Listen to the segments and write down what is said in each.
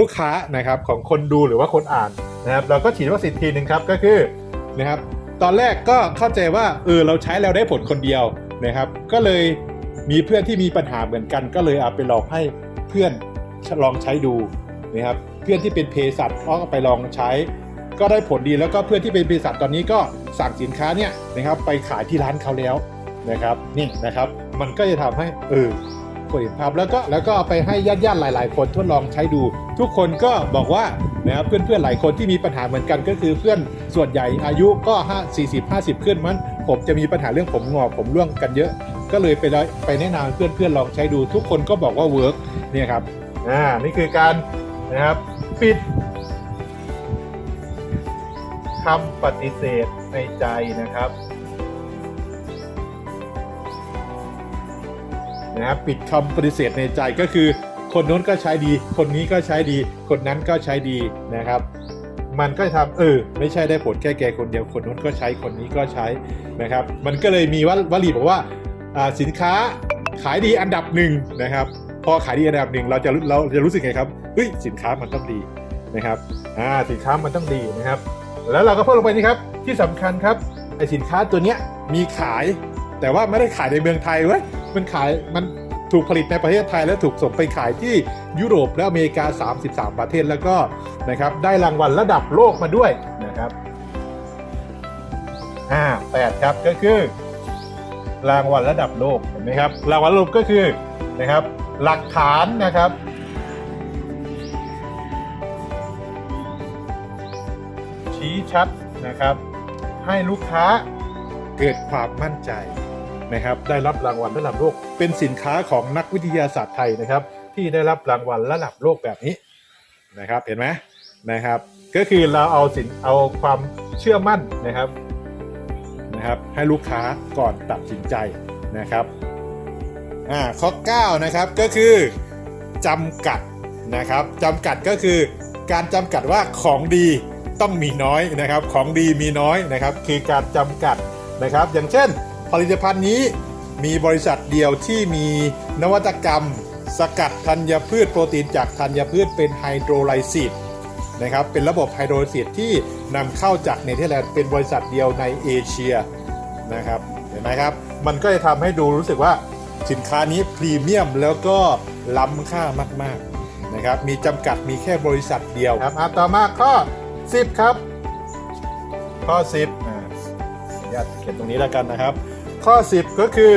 ลูกค้านะครับของคนดูหรือว่าคนอ่านนะครับเราก็ฉีดวัคซีนทีหนึ่งครับก็คือนะครับตอนแรกก็เข้าใจว่าเออเราใช้แล้วได้ผลคนเดียวนะครับ ก็เลยมีเพื่อนที่มีปัญหาเหมือนกัน ก็เลยเอาไปลองให้เพื่อนลองใช้ดูนะครับเพื่อนที่เป็นเภสัชก็ไปลองใช้ ก็ได้ผลดีแล้วก็เพื่อนที่เป็นเภสัชตอนนี้ก็สั่งสินค้าเนี่ยนะครับไปขายที่ร้านเขาแล้วนะครับนี่นะครับ มันก็จะทำให้เออ คนเห็นภาพแล้วก็แล้วก็ไปให้ญาติญาติๆหลาย ๆ คนทดลองใช้ดู ทุกคนก็บอกว่านะครับเพื่อนๆหลายคนที่มีปัญหาเหมือนกันก็คือเพื่อนส่วนใหญ่อายุก็5 40 50 ขึ้นมัน ผมจะมีปัญหาเรื่องผมงอกผมร่วงกันเยอะ ก็เลยไปเลยไปแนะนำเพื่อนๆลองใช้ดู ทุกคนก็บอกว่าเวิร์กเนี่ยครับอ่านี่คือการนะครับปิดคำปฏิเสธในใจนะครับ นะปิดคำปฏิเสธในใจก็คือ คนโน้นก็ใช้ดี คนนี้ก็ใช้ดี คนนั้นก็ใช้ดีนะครับ มันก็จะทำเออไม่ใช่ได้ผลแค่แกคนเดียวคนโน้นก็ใช้คนนี้ก็ใช้นะครับ มันก็เลยมีววลีบอกว่าาสินค้าขายดีอันดับหนึ่งนะครับ พอขายดีอันดับหนึ่งเราจะเราจะรู้สึกไงครับเฮ้ยสินค้ามันต้องดีนะครับอ่าสินค้ามันต้องดีนะครับ แล้วเราก็เพิ่มลงไปนี่ครับที่สำคัญครับไอสินค้าตัวเนี้ยมีขายแต่ว่าไม่ได้ขายในเมืองไทยเว้ย มันขายมันถูกผลิตในประเทศไทยและถูกส่งไปขายที่ยุโรปและอเมริกา 33 ประเทศแล้วก็นะครับได้รางวัลระดับโลกมาด้วยนะครับอ่าแปดครับก็คือ รางวัลระดับโลกเห็นไหมครับรางวัลระดับโลกก็คือนะครับหลักฐานนะครับชี้ชัดนะครับ ให้ลูกค้าเกิดความมั่นใจ นะครับได้รับรางวัลระดับโลก เป็นสินค้าของนักวิทยาศาสตร์ไทยนะครับ ที่ได้รับรางวัลระดับโลกแบบนี้นะครับเห็นไหมนะครับ ก็คือเราเอาสินเอาความเชื่อมั่นนะครับนะครับ ให้ลูกค้าก่อนตัดสินใจนะครับอ่าข้อ9นะครับก็คือจำกัดนะครับจำกัดก็คือการจำกัดว่าของดีต้องมีน้อยนะครับ ของดีมีน้อยนะครับ คือการจำกัดนะครับ อย่างเช่น ผลิตภัณฑ์นี้มีบริษัทเดียวที่มีนวัตกรรม สกัดธัญพืชโปรตีนจากธัญพืชเป็นไฮโดรไลซิสนะครับเป็นระบบไฮโดรไลซิสที่นำเข้าจากเนเธอร์แลนด์เป็นบริษัทเดียวในเอเชียนะครับเห็นไหมครับ มันก็จะทำให้ดูรู้สึกว่าสินค้านี้พรีเมียมแล้วก็ล้ำค่ามากๆนะครับมีจำกัดมีแค่บริษัทเดียวครับอะต่อมาข้อ 10 ครับ ข้อ 10อ่าขออนุญาตเขียนตรงนี้แล้วกันนะครับ ข้อ 10 ก็คือ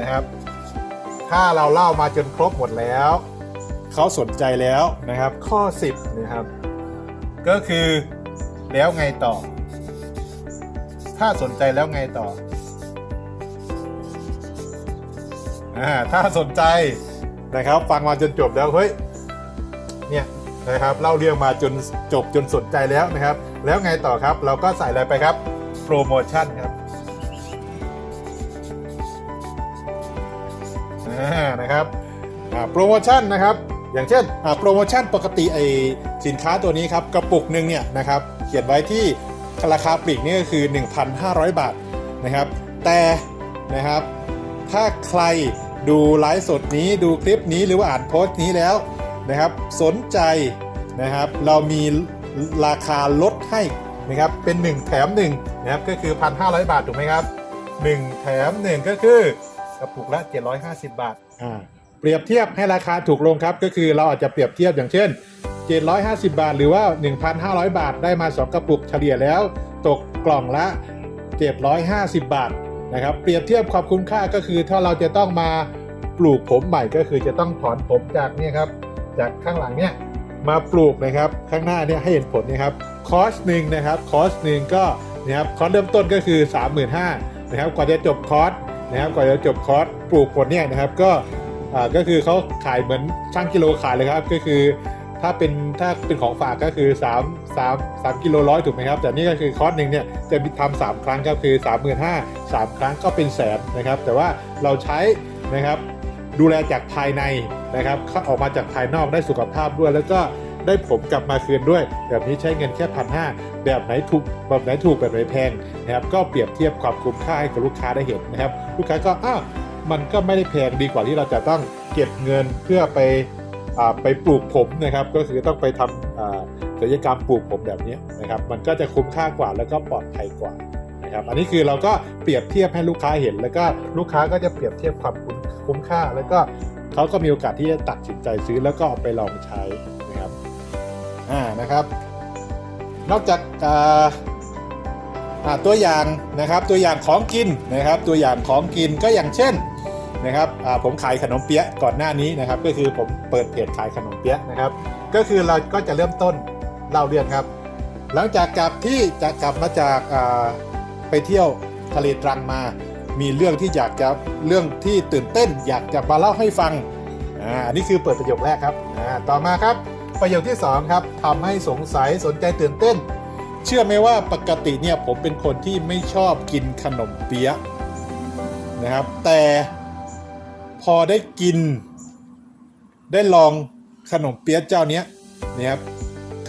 นะครับถ้าเราเล่ามาจนครบหมดแล้ว เขาสนใจแล้วนะครับ ข้อ 10นะครับ ก็คือแล้วไงต่อ ถ้าสนใจแล้วไงต่ออ่าถ้าสนใจนะครับ ฟังมาจนจบแล้วเฮ้ยเนี่ยนะครับเล่าเรื่องมาจนจบจนสนใจแล้วนะครับ แล้วไงต่อครับ เราก็ใส่อะไรไปครับ โปรโมชั่นครับนะครับโปรโมชั่นนะครับ อย่างเช่นโปรโมชั่นปกติไอสินค้าตัวนี้ครับกระปุกหนึ่งเนี่ยนะครับเขียนไว้ที่ราคาปลีกนี่ก็คือ 1,500 บาทนะครับ แต่นะครับถ้าใครดูไลฟ์สดนี้ดูคลิปนี้หรือว่าอ่านโพสต์นี้แล้วนะครับ สนใจนะครับ เรามีราคาลดให้ นะครับเป็น 1 แถม1นะครับก็คือ 1,500 บาทถูกไหมครับ 1 แถม 1 ก็คือกระปุกละ 750 บาทอ่าเปรียบเทียบให้ราคาถูกลงครับ ก็คือเราอาจจะเปรียบเทียบอย่างเช่น 750 บาท หรือว่า 1,500 บาทได้มา 2 กระปุกเฉลี่ยแล้ว ตกกล่องละ 750 บาทนะครับเปรียบเทียบความคุ้มค่าก็คือถ้าเราจะต้องมาปลูกผมใหม่ก็คือจะต้องถอนผมจากเนี่ยครับจากข้างหลังเนี่ย มาปลูกนะครับข้างหน้าเนี่ยให้เห็นผลนะครับคอสหนึ่งนะครับคอสหนึ่งก็นะครับคอสเริ่มต้นก็คือ 35,000นะครับกว่าจะจบคอสนะครับกว่าจะจบคอสปลูกผลเนี่ยนะครับก็อ่าก็คือเขาขายเหมือนช่างกิโลขายเลยครับก็คือถ้าเป็นถ้าเป็นของฝากก็คือ 3 3 3กิโลร้อยถูกไหมครับแต่นี่ก็คือคอร์สหนึ่งเนี่ยจะทำสามครั้งก็คือ 3 5 0 0 0 3 ครั้งก็เป็นแสนนะครับ แต่ว่าเราใช้นะครับ ดูแลจากภายในนะครับออกมาจากภายนอกได้สุขภาพด้วย แล้วก็ได้ผมกลับมาคืนด้วย แบบนี้ใช้เงินแค่พันห้าแบบไหนถูกแบบไหนถูกแบบไหนแพงนะครับก็เปรียบเทียบความคุ้มค่าให้กับลูกค้าได้เห็นนะครับ ลูกค้าก็อ้าวมันก็ไม่ได้แพงดีกว่าที่เราจะต้องเก็บเงินเพื่อไปอไปปลูกผมนะครับ ก็คือต้องไปทำศัลยกรรมปลูกผมแบบนี้นะครับ มันก็จะคุ้มค่ากว่าแล้วก็ปลอดภัยกว่า ครับอันนี้คือเราก็เปรียบเทียบให้ลูกค้าเห็น แล้วก็ลูกค้าก็จะเปรียบเทียบความคุ้มคุ้มค่า แล้วก็เขาก็มีโอกาสที่จะตัดสินใจซื้อแล้วก็เอาไปลองใช้นะครับอ่านะครับ นอกจากอ่าตัวอย่างนะครับตัวอย่างของกินนะครับ ตัวอย่างของกินก็อย่างเช่นนะครับผมขายขนมเปี๊ยะก่อนหน้านี้นะครับ ก็คือผมเปิดเพจขายขนมเปี๊ยะนะครับ ก็คือเราก็จะเริ่มต้นเล่าเรื่องครับ หลังจากกลับที่จะกลับมาจาก ไปเที่ยวทะเลตรังมา มีเรื่องที่อยากจะเรื่องที่ตื่นเต้น อยากจะมาเล่าให้ฟังอ่านนี้คือเปิดประโยคแรกครับอ่าต่อมาครับ ประโยคที่สองครับทำให้สงสัยสนใจตื่นเต้น เชื่อไหมว่าปกติเนี่ยผมเป็นคนที่ไม่ชอบกินขนมเปี๊ยะนะครับ แต่พอได้กิน ได้ลองขนมเปี๊ยะเจ้าเนี้ยนะครับ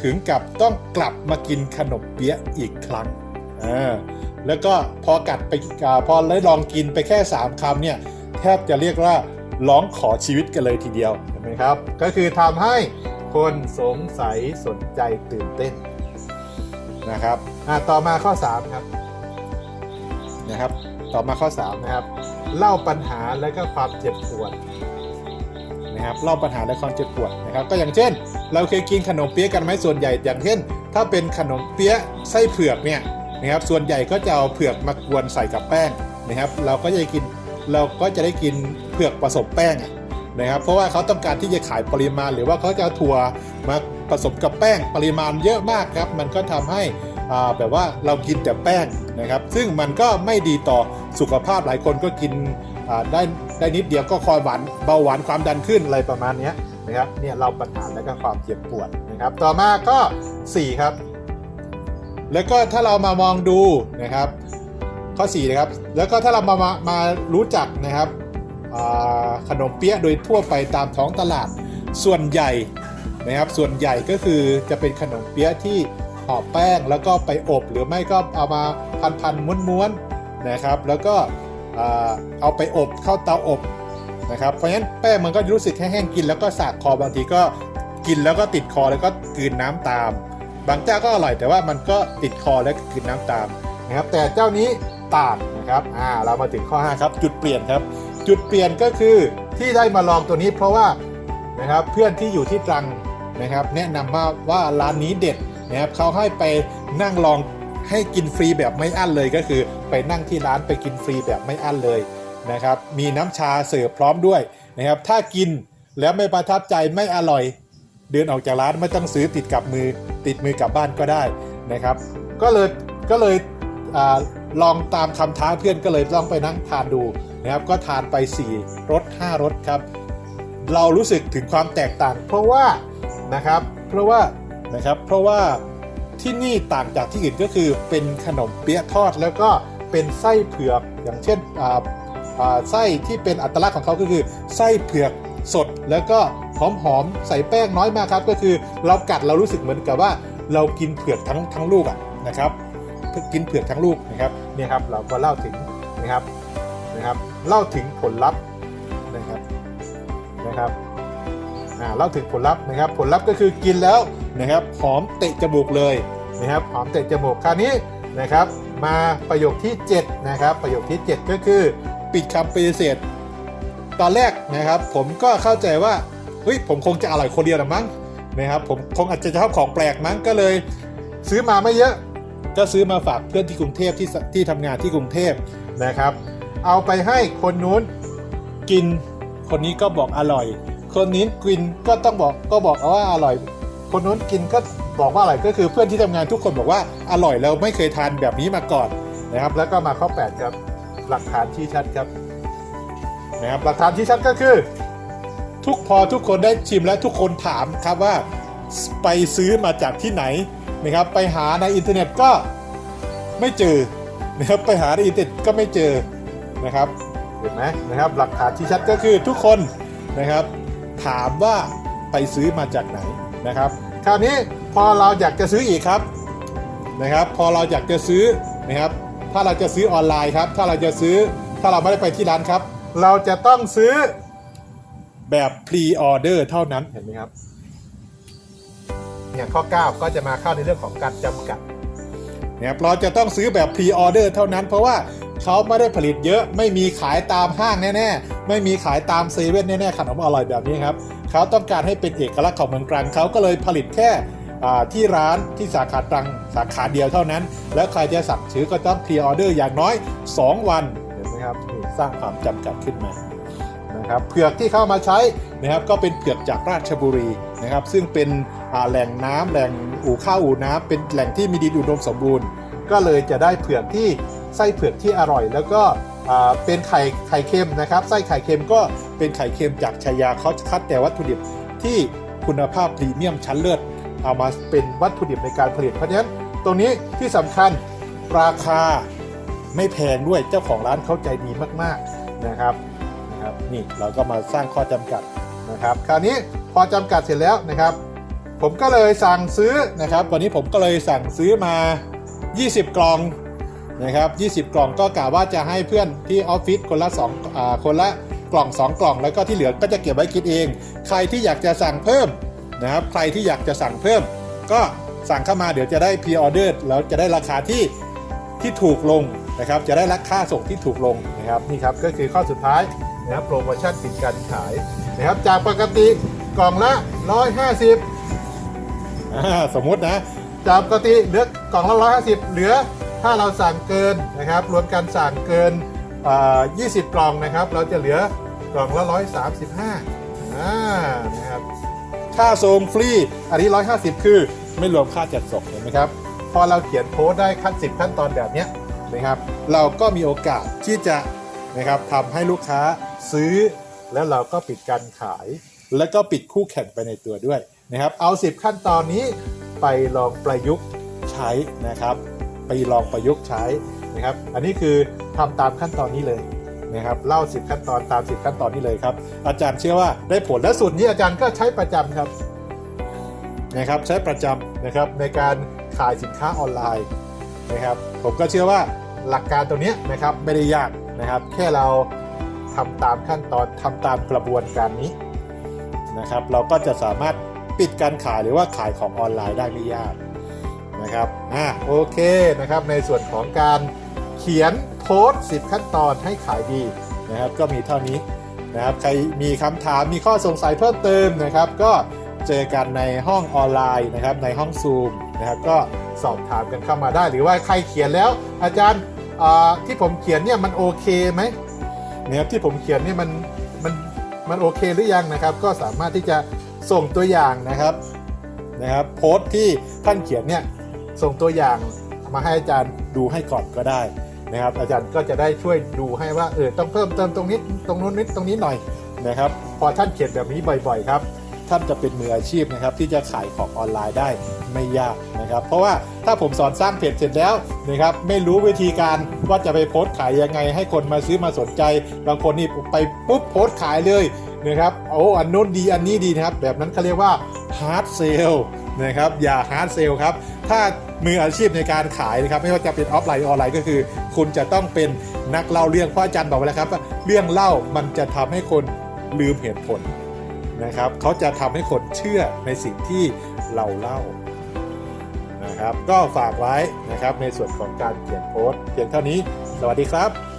ถึงกับต้องกลับมากินขนมเปี๊ยะอีกครั้ง อ่าแล้วก็พอกัดไปอพอได้ลองกินไปแค่ 3คำเนี่ยแทบจะเรียกว่าร้องขอชีวิตกันเลยทีเดียวเห็นไหมครับ ก็คือทำให้คนสงสัยสนใจตื่นเต้นนะครับต่อมาข้อ 3 ครับนะครับ ต่อมาข้อ 3 นะครับ เล่าปัญหาและก็ความเจ็บปวดนะครับเล่าปัญหาและความเจ็บปวดนะครับก็อย่างเช่น เราเคยกินขนมเปี๊ยะกันไหมส่วนใหญ่ อย่างเช่น ถ้าเป็นขนมเปี๊ยะไส้เผือกเนี่ย นะครับ ส่วนใหญ่ก็จะเอาเผือกมากวนใส่กับแป้งนะครับ เราก็จะได้กินเราก็จะได้กินเผือกผสมแป้งนะครับ เพราะว่าเขาต้องการที่จะขายปริมาณ หรือว่าเขาจะเอาถั่วมาผสมกับแป้งปริมาณเยอะมากครับ มันก็ทำให้อ่าแบบว่าเรากินแต่แป้งนะครับ ซึ่งมันก็ไม่ดีต่อสุขภาพหลายคนก็กินอ่าได้ได้นิดเดียวก็คอยหวานเบาหวานความดันขึ้นอะไรประมาณนี้นะครับเนี่ยเราปัญหาและก็ความเจ็บปวดนะครับ ต่อมาก็ 4 ครับ แล้วก็ถ้าเรามามองดูนะครับ ข้อ4นะครับ แล้วก็ถ้าเรามามามารู้จักนะครับขนมเปี๊ยะโดยทั่วไปตามท้องตลาดส่วนใหญ่นะครับ ส่วนใหญ่ก็คือจะเป็นขนมเปี๊ยะที่ห่อแป้งแล้วก็ไปอบหรือไม่ก็เอามาพันๆม้วนๆนะครับ แล้วก็เอาไปอบเข้าเตาอบนะครับ เพราะฉะนั้นแป้งมันก็รู้สึกแห้งๆกิน แล้วก็สากคอบางทีก็กินแล้วก็ติดคอแล้วก็กลืนน้ำตาม บางเจ้าก็อร่อยแต่ว่ามันก็ติดคอและกลืนน้ำตามนะครับ แต่เจ้านี้ต่างนะครับอ่าเรามาถึงข้อ 5 ครับ จุดเปลี่ยนครับ จุดเปลี่ยนก็คือที่ได้มาลองตัวนี้เพราะว่านะครับเพื่อนที่อยู่ที่ตรังนะครับ แนะนำว่าว่าร้านนี้เด็ดนะครับเขาให้ไปนั่งลองให้กินฟรีแบบไม่อั้นเลยก็คือ ไปนั่งที่ร้านไปกินฟรีแบบไม่อั้นเลยนะครับ มีน้ำชาเสิร์ฟพร้อมด้วยนะครับ ถ้ากินแล้วไม่ประทับใจไม่อร่อย เดินออกจากร้านไม่ต้องซื้อติดกับมือ ติดมือกลับบ้านก็ได้นะครับ ก็เลยก็เลยอลองตามคำท้าเพื่อนก็เลยลองไปนั่งทานดูนะครับ ก็ทานไป 4 รส 5 รสครับ เรารู้สึกถึงความแตกต่าง เพราะว่านะครับ เพราะว่านะครับ เพราะว่าที่นี่ต่างจากที่อื่นก็คือเป็นขนมเปี๊ยะทอดแล้วก็เป็นไส้เผือกอย่างเช่นไส้ที่เป็นอัตลักษณ์ของเขาก็คือไส้เผือก สดแล้วก็หอมหอมๆใส่แป้งน้อยมากครับ ก็คือเรากัดเรารู้สึกเหมือนกับว่า เรากินเผือกทั้งทั้งลูกอะนะครับกินเผือกทั้งลูกนะครับเนี่ยครับเราก็เล่าถึงนะครับนะครับเล่าถึงผลลัพธ์นะครับนะครับอ่าเล่าถึงผลลัพธ์นะครับ ผลลัพธ์ก็คือกินแล้วนะครับหอมเตะจมูกเลยนะครับหอมเตะจมูกคราวนี้นะครับ มาประโยคที่ 7 นะครับ ประโยคที่ 7 ก็คือ ปิดคำปฏิเสธ ตอนแรกนะครับผมก็เข้าใจว่าเฮ้ยผมคงจะอร่อยคนเดียวละมั้งนะครับผมคงอาจจะชอบของแปลกมั้งก็เลย ซื้อมาไม่เยอะ ก็ซื้อมาฝากเพื่อนที่กรุงเทพที่ที่ทำงานที่กรุงเทพนะครับ เอาไปให้คนนู้นกินคนนี้ก็บอกอร่อย คนนี้กินก็ต้องบอกก็บอกว่าอร่อย คนนู้นกินก็บอกว่าอร่อยก็คือเพื่อนที่ทำงานทุกคนบอกว่าอร่อยแล้วไม่เคยทานแบบนี้มาก่อนนะครับ แล้วก็มาข้อ 8 ครับหลักฐานชี้ชัดครับ นะครับหลักฐานชี้ชัดก็คือ ทุกพอทุกคนได้ชิมและทุกคนถามครับว่าไปซื้อมาจากที่ไหนนะครับไปหาในอินเทอร์เน็ตก็ไม่เจอนะครับไปหาในอินเทอร์เน็ตก็ไม่เจอนะครับเห็นไหมนะครับหลักฐานชี้ชัดก็คือทุกคนนะครับถามว่าไปซื้อมาจากไหนนะครับ คราวนี้พอเราอยากจะซื้ออีกครับนะครับ พอเราอยากจะซื้อนะครับ ถ้าเราจะซื้อออนไลน์ครับ ถ้าเราจะซื้อถ้าเราไม่ได้ไปที่ร้านครับ เราจะต้องซื้อแบบพรีออเดอร์เท่านั้นเห็นไหมครับ อย่างข้อ 9 ก็จะมาเข้าในเรื่องของการจำกัดนะครับเราจะต้องซื้อแบบพรีออเดอร์เท่านั้น เพราะว่าเขาไม่ได้ผลิตเยอะไม่มีขายตามห้างแน่ๆ ไม่มีขายตามเซเว่นแน่ๆขนมอร่อยแบบนี้ครับเขาต้องการให้เป็นเอกลักษณ์ของเมืองตรังเขาก็เลยผลิตแค่ที่ร้านที่สาขาตรังสาขาเดียวเท่านั้น แล้วใครจะสั่งซื้อก็ต้องพรีออเดอร์อย่างน้อย 2 วันเห็นไหมครับ สร้างความจำกัดขึ้นมานะครับเผือกที่เข้ามาใช้นะครับก็เป็นเผือกจากราชบุรีนะครับซึ่งเป็นแหล่งน้ำแหล่งอู่ข้าวอู่น้ำเป็นแหล่งที่มีดินอุดมสมบูรณ์ ก็เลยจะได้เผือกที่ไส้เผือกที่อร่อย แล้วก็เป็นไข่ไข่เค็มนะครับไส้ไข่เค็มก็เป็นไข่เค็มจากชายาเขาคัดแต่วัตถุดิบที่คุณภาพพรีเมียมชั้นเลิศเอามาเป็นวัตถุดิบในการผลิตเพราะฉะนั้นตรงนี้ที่สำคัญราคา ไม่แพงด้วยเจ้าของร้านเข้าใจดีมากๆนะครับนะครับนี่เราก็มาสร้างข้อจำกัดนะครับคราวนี้พอจำกัดเสร็จแล้วนะครับ ผมก็เลยสั่งซื้อนะครับวันนี้ผมก็เลยสั่งซื้อมา 20 กล่องนะครับ20 กล่องก็กะว่าจะให้เพื่อนที่ออฟฟิศคนละ2อ่าคนละกล่อง 2 กล่องแล้วก็ที่เหลือก็จะเก็บไว้กินเอง ใครที่อยากจะสั่งเพิ่มนะครับใครที่อยากจะสั่งเพิ่ม ก็สั่งเข้ามาเดี๋ยวจะได้พรีออเดอร์แล้วจะได้ราคาที่ที่ถูกลง นะครับจะได้ราคาส่งที่ถูกลงนะครับนี่ครับก็คือข้อสุดท้ายนะครับโปรโมชั่นปิดการขายนะครับจากปกติกล่องละ 150อ่าสมมุตินะจากปกติเหลือกล่องละ 150 เหลือถ้าเราสั่งเกินนะครับรวมกันสั่งเกินอ่า20 กล่องนะครับ เราจะเหลือกล่องละ 135อ่านะครับค่าส่งฟรีอันนี้ 150 คือไม่รวมค่าจัดส่งเห็นไหมครับพอเราเขียนโพสต์ได้ขั้น10 ขั้นตอนแบบนี้ นะครับ เราก็มีโอกาสที่จะนะครับทำให้ลูกค้าซื้อ แล้วเราก็ปิดการขาย แล้วก็ปิดคู่แข่งไปในตัวด้วยนะครับ เอา 10 ขั้นตอนนี้ไปลองประยุกต์ใช้นะครับ ไปลองประยุกต์ใช้นะครับ อันนี้คือทำตามขั้นตอนนี้เลยนะครับเล่า 10 ขั้นตอนตาม 10 ขั้นตอนนี้เลยครับ อาจารย์เชื่อว่าได้ผลและสูตรนี้อาจารย์ก็ใช้ประจำครับนะครับใช้ประจำนะครับในการขายสินค้าออนไลน์นะครับผมก็เชื่อว่า หลักการตรงเนี้นะครับไม่ได้ยากนะครับ แค่เราทำตามขั้นตอนทำตามกระบวนการนี้นะครับ เราก็จะสามารถปิดการขายหรือว่าขายของออนไลน์ได้ไม่ยากนะครับอ่าโอเคนะครับ ในส่วนของการเขียนโพสต์10 ขั้นตอนให้ขายดีนะครับ ก็มีเท่านี้นะครับใครมีคำถามมีข้อสงสัยเพิ่มเติมนะครับ ก็เจอกันในห้องออนไลน์นะครับในห้องซูมนะครับก็สอบถามกันเข้ามาได้ หรือว่าใครเขียนแล้วอาจารย์ ที่ผมเขียนเนี่ยมันโอเคไหมเนี่ยที่ผมเขียนเนี่ยมันมันมันโอเคหรือยังนะครับ ก็สามารถที่จะส่งตัวอย่างนะครับนะครับโพสต์ที่ท่านเขียนเนี่ยส่งตัวอย่างมาให้อาจารย์ดูให้ก่อนก็ได้นะครับ อาจารย์ก็จะได้ช่วยดูให้ว่าเออต้องเพิ่มเติมตรงนี้ตรงนู้นนิดตรงนี้หน่อยนะครับ พอท่านเขียนแบบนี้บ่อย ๆ ครับ ท่านจะเป็นมืออาชีพนะครับที่จะขายของออนไลน์ได้ไม่ยากนะครับ เพราะว่าถ้าผมสอนสร้างเพจเสร็จแล้วนะครับไม่รู้วิธีการว่าจะไปโพสต์ขายยังไง ให้คนมาซื้อมาสนใจ บางคนนี่ไปปุ๊บโพสต์ขายเลยนะครับโอ้อันนู้นดีอันนี้ดีนะครับ แบบนั้นเขาเรียกว่าฮาร์ดเซลนะครับอย่าฮาร์ดเซลครับ ถ้ามืออาชีพในการขายนะครับ ไม่ว่าจะเป็นออฟไลน์ออนไลน์ก็คือ คุณจะต้องเป็นนักเล่าเรื่องเพราะอาจารย์บอกไว้แล้วครับ เรื่องเล่ามันจะทำให้คนลืมเหตุผล นะครับเขาจะทำให้คนเชื่อในสิ่งที่เราเล่านะครับ ก็ฝากไว้นะครับในส่วนของการเขียนโพสต์เพียงเท่านี้ สวัสดีครับ